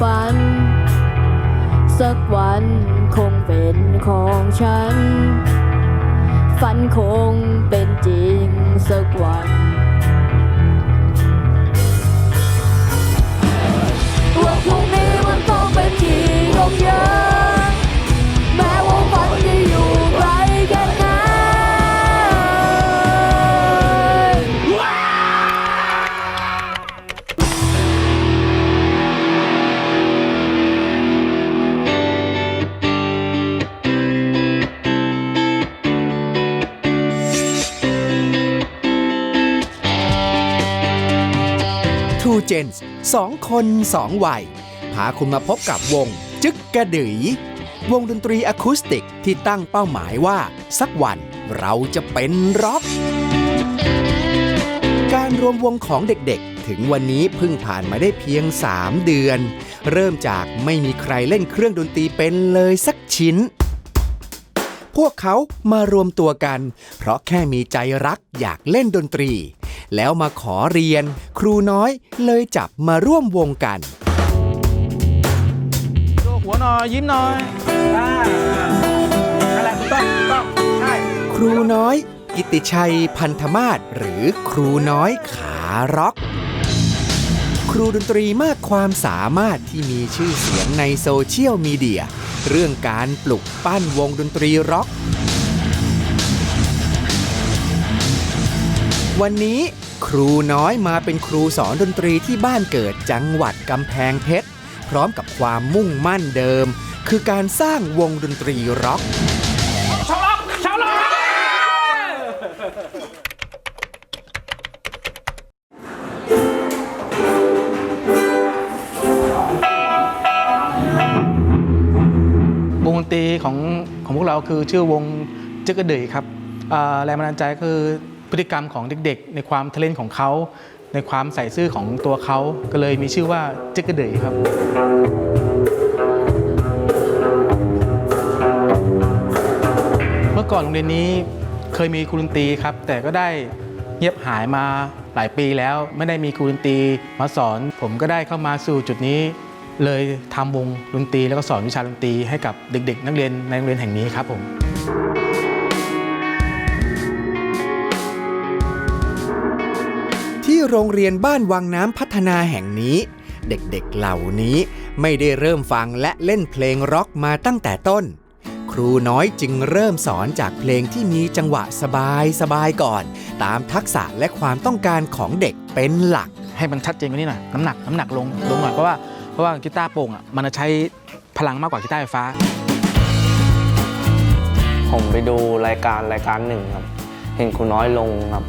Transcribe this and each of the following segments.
ฝัน สักวันคงเป็นของฉัน ฝันคงเป็นจริงสักวันว่าพรุ่งนี้มันต้องเป็นที่ของฉันูเจนส์สองคนสองวัย พาคุณมาพบกับวงจึกกระดือวงดนตรีอะคูสติกที่ตั้งเป้าหมายว่า สักวันเราจะเป็นร็อก การรวมวงของเด็กๆ ถึงวันนี้เพิ่งผ่านมาได้เพียง 3 เดือน เริ่มจากไม่มีใครเล่นเครื่องดนตรีเป็นเลยสักชิ้น พวกเขามารวมตัวกัน เพราะแค่มีใจรักอยากเล่นดนตรี แล้วมาขอเรียน ครูน้อยเลยจับมาร่วมวงกันโยกหัวหน่อยยิ้มหน่อยอ่าอะไรถูกต้องถูกต้องใช่ครูน้อย กิตติชัยพันธมาศหรือครูน้อยขาร็อก ครูดนตรีมากความสามารถที่มีชื่อเสียงในโซเชียลมีเดีย เรื่องการปลุกปั้นวงดนตรีร็อก วันนี้ครูน้อยมาเป็นครูสอนดนตรีที่บ้านเกิดจังหวัดกำแพงเพชร พร้อมกับความมุ่งมั่นเดิม คือการสร้างวงดนตรีร็อกชาวล็อกชาวล็อกวงดนตรีของของพวกเราคือชื่อวงจึกกระเดยครับแรงบันดาลใจคือ พฤติกรรมของเด็กๆ ในความเทเลนของเขา ในความใส่ซื่อของตัวเขาก็เลยมีชื่อว่าจึกกระเดยครับเมื่อก่อนโรงเรียนนี้เคยมีครูดนตรีครับ แต่ก็ได้เงียบหายมาหลายปีแล้วไม่ได้มีครูดนตรีมาสอน ผมก็ได้เข้ามาสู่จุดนี้เลยทำวงดนตรีแล้วก็สอนวิชาดนตรีให้กับเด็ก ๆ นักเรียนในโรงเรียนแห่งนี้ครับผม ที่โรงเรียนบ้านวังน้ำพัฒนาแห่งนี้ เด็กๆเหล่านี้ไม่ได้เริ่มฟังและเล่นเพลงร็อกมาตั้งแต่ต้น ครูน้อยจึงเริ่มสอนจากเพลงที่มีจังหวะสบายสบายๆก่อน ตามทักษะและความต้องการของเด็กเป็นหลัก ให้มันชัดเจนกว่านี้หน่อยน้ำหนักน้ำหนักลงลงหน่อยเพราะว่าเพราะว่ากีตาร์โปร่งอะมันจะใช้พลังมากกว่ากีตาร์ไฟฟ้า ผมไปดูรายการรายการหนึ่งครับ เห็นครูน้อยลงครับ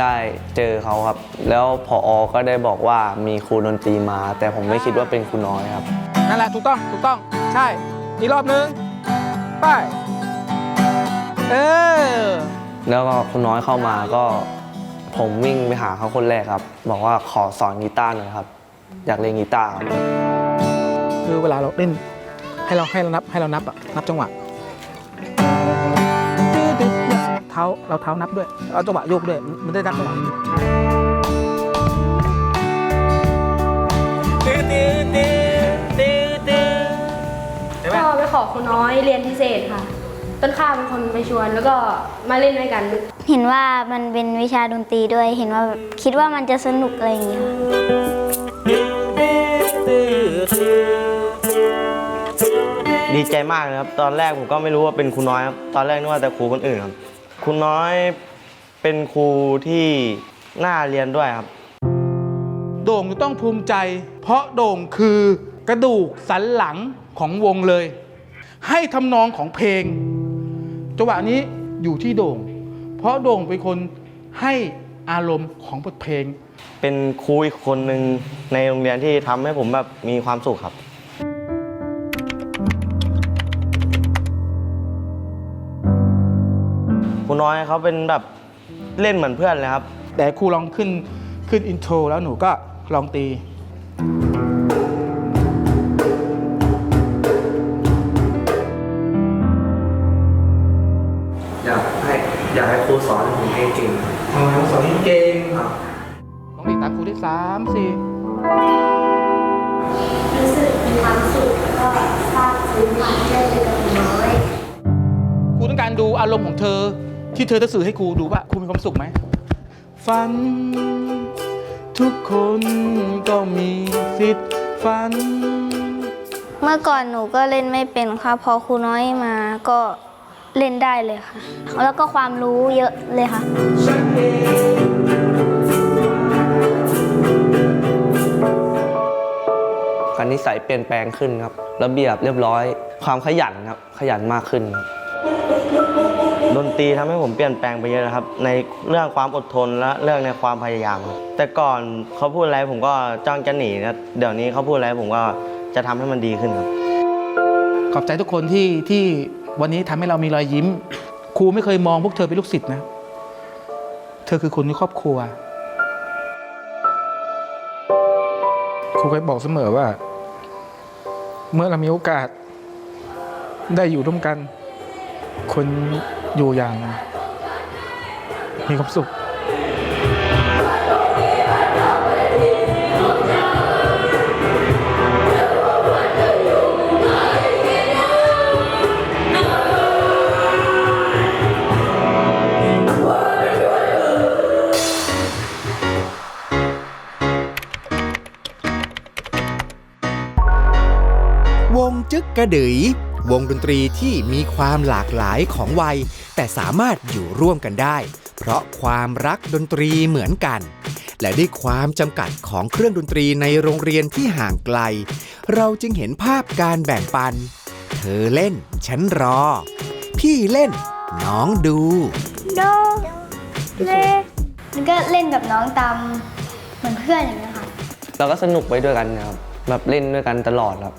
ได้เจอเขาครับ แล้วพออก็ได้บอกว่ามีครูดนตรีมา แต่ผมไม่คิดว่าเป็นครูน้อยครับ นั่นแหละถูกต้องถูกต้อง ใช่ อีกรอบนึง ไปเออแล้วก็ครูน้อยเข้ามาก็ ผมวิ่งไปหาเขาคนแรกครับ บอกว่าขอสอนกีตาร์หน่อยครับ อยากเล่นกีตาร์ครับคือเวลาเราเล่นให้เราให้เรานับให้เรานับอะนับจังหวะเนี่ยเท้าเราเท้านับด้วยเอาจังหวะโยกด้วยมันได้นับจังหวะก็ไปขอครูน้อยเรียนพิเศษค่ะ ต้นข้าวเป็นคนไปชวนแล้วก็มาเล่นด้วยกัน เห็นว่ามันเป็นวิชาดนตรีด้วย เห็นว่าคิดว่ามันจะสนุกอะไรอย่างเงี้ยค่ะดีใจมากเลยครับ ตอนแรกผมก็ไม่รู้ว่าเป็นครูน้อยครับ ตอนแรกนึกว่าแต่ครูคนอื่นครับ ครูน้อยเป็นครูที่น่าเรียนด้วยครับ โด่งจะต้องภูมิใจ เพราะโด่งคือกระดูกสันหลังของวงเลย ให้ทำนองของเพลงจังหวะนี้อยู่ที่โด่ง เพราะโด่งเป็นคนให้อารมณ์ของบทเพลง เป็นครูอีกคนหนึ่งในโรงเรียนที่ทำให้ผมแบบมีความสุขครับ น้อยเขาเป็นแบบเล่นเหมือนเพื่อนเลยครับ แต่ครูลองขึ้นขึ้นอินโทรแล้วหนูก็ลองตี อยากให้อยากให้ครูสอนให้ผมเก่งอ๋อสอนเก่งๆครับน้องเด็กตามครูได้สามสี่รู้สึกมีความสุขแล้วก็ซาบซึ้งค่ะที่ได้เจอกับคุณน้อย ครูต้องการดูอารมณ์ของเธอ ที่เธอจะสื่อให้ครูดูว่าครูมีความสุขไหมฝัน ทุกคนก็มีสิทธิ์ฝัน เมื่อก่อนหนูก็เล่นไม่เป็นค่ะพอครูน้อยมาก็เล่นได้เลยค่ะ แล้วก็ความรู้เยอะเลยค่ะ การนิสัยเปลี่ยนแปลงขึ้นครับ ระเบียบเรียบร้อย ความขยันครับ ขยันมากขึ้นครับ ดนตรีทำให้ผมเปลี่ยนแปลงไปเยอะนะครับ ในเรื่องความอดทนและเรื่องในความพยายามครับแต่ก่อนเขาพูดอะไรผมก็จ้องจะหนีนะเดี๋ยวนี้เขาพูดอะไรผมก็จะทำให้มันดีขึ้นครับขอบใจทุกคนที่ที่วันนี้ทำให้เรามีรอยยิ้ม ครูไม่เคยมองพวกเธอเป็นลูกศิษย์นะ เธอคือคนในครอบครัว ครูเคยบอกเสมอว่า เมื่อเรามีโอกาสได้อยู่ร่วมกัน คนอยู่อย่างมีความสุขวงจึกกระดือย วงดนตรีที่มีความหลากหลายของวัย แต่สามารถอยู่ร่วมกันได้ เพราะความรักดนตรีเหมือนกัน และด้วยความจำกัดของเครื่องดนตรีในโรงเรียนที่ห่างไกล เราจึงเห็นภาพการแบ่งปัน เธอเล่น ฉันรอ พี่เล่น น้องดูโดเลแล้วก็เล่นกับน้องตามเหมือนเพื่อนอย่างนี้ยค่ะ เราก็สนุกไปด้วยกันนะครับแบบเล่นด้วยกันตลอดครับ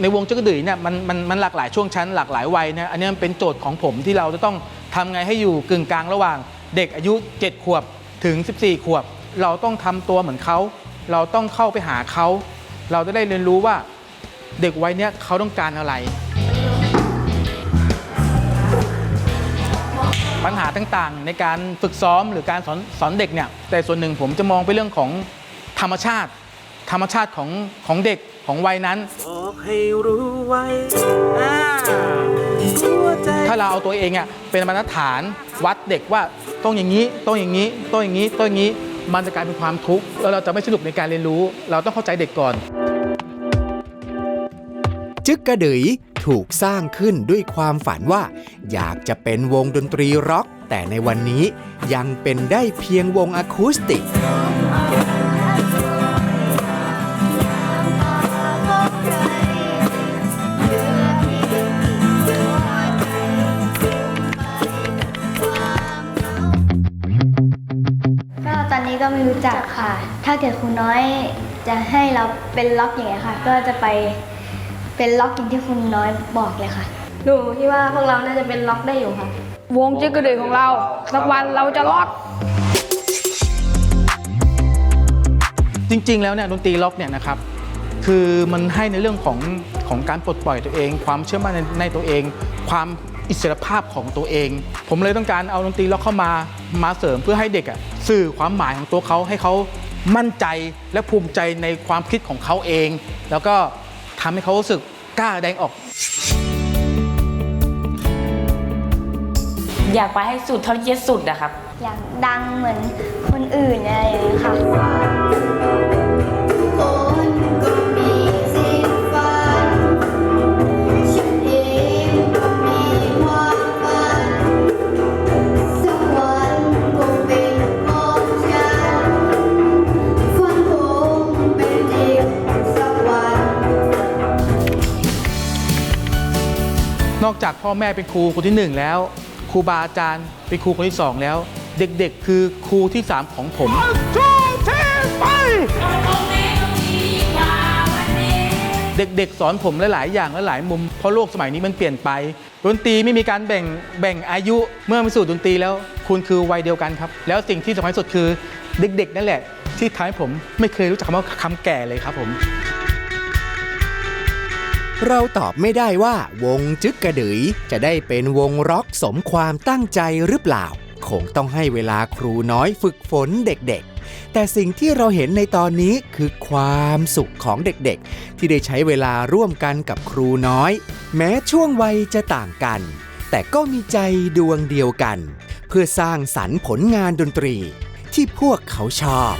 ในวงจักรดือเนี่ยมันมันมันหลากหลายช่วงชั้นหลากหลายวัยนี่ยอันนี้มันเป็นโจทย์ของผมที่เราจะต้องทำไงให้อยู่กึ่งกลางระหว่างเด็กอายุ 7 ขวบถึง 14 ขวบ เราต้องทำตัวเหมือนเขา เราต้องเข้าไปหาเขา เราจะได้เรียนรู้ว่าเด็กวัยเนี้ยเขาต้องการอะไร ปัญหาต่างๆ ในการฝึกซ้อมหรือการสอนสอนเด็กเนี่ยแต่ส่วนหนึ่งผมจะมองไปเรื่องของธรรมชาติ ธรรมชาติของของเด็ก ของวัยนั้นถ้าเราเอาตัวเองอะเป็นมาตรฐานวัดเด็กว่าต้องอย่างนี้ต้องอย่างนี้ต้องอย่างนี้ต้องอย่างนี้มันจะกลายเป็นความทุกข์แล้วเราจะไม่สนุกในการเรียนรู้ เราต้องเข้าใจเด็กก่อน จึกกระดือยถูกสร้างขึ้นด้วยความฝันว่า อยากจะเป็นวงดนตรีร็อก แต่ในวันนี้ยังเป็นได้เพียงวงอะคูสติกก็ ไม่รู้จักค่ะ ถ้าเกิดครูน้อยจะให้เราเป็นล็อกอย่างเงี้ยค่ะ ก็จะไปเป็นล็อกอย่างที่ครูน้อยบอกเลยค่ะ หนูคิดว่าพวกเราน่าจะเป็นล็อกได้อยู่ค่ะ วงจิกกระดือของเราสักวันเราจะล็อก จริง ๆ แล้วเนี่ยดนตรีล็อกเนี่ยนะครับ คือมันให้ในเรื่องของของการปลดปล่อยตัวเอง ความเชื่อมั่นในในตัวเอง ความ อิสรภาพของตัวเอง ผมเลยต้องการเอาดนตรีล็อกเข้ามามาเสริมเพื่อให้เด็กอะสื่อความหมายของตัวเขาให้เขามั่นใจและภูมิใจในความคิดของเขาเอง แล้วก็ทำให้เขารู้สึกกล้าแสดงออก อยากไปให้สุดเท่าที่จะสุดอะครับ อยากดังเหมือนคนอื่นอะไรอย่างเงี้ยค่ะ อกจากพ่อแม่เป็นครูคนที่หนึ่งแล้ว ครูบาอาจารย์เป็นครูคนที่สองแล้ว เด็กๆ คือครูที่สามของผมเด็กๆ สอนผมหลายๆ อย่างและหลายมุม เพราะโลกสมัยนี้มันเปลี่ยนไป ดนตรีไม่มีการแบ่งแบ่งอายุ เมื่อมาสู่ดนตรีแล้ว คุณคือวัยเดียวกันครับ แล้วสิ่งที่สำคัญสุดคือเด็กๆ นั่นแหละ ที่ทำให้ผมไม่เคยรู้จักคำว่าคำแก่เลยครับผม เราตอบไม่ได้ว่าวงจึกกระดือยจะได้เป็นวงร็อกสมความตั้งใจหรือเปล่า คงต้องให้เวลาครูน้อยฝึกฝนเด็กๆ แต่สิ่งที่เราเห็นในตอนนี้คือความสุขของเด็กๆ ที่ได้ใช้เวลาร่วมกันกับครูน้อย แม้ช่วงวัยจะต่างกัน แต่ก็มีใจดวงเดียวกัน เพื่อสร้างสรรค์ผลงานดนตรีที่พวกเขาชอบ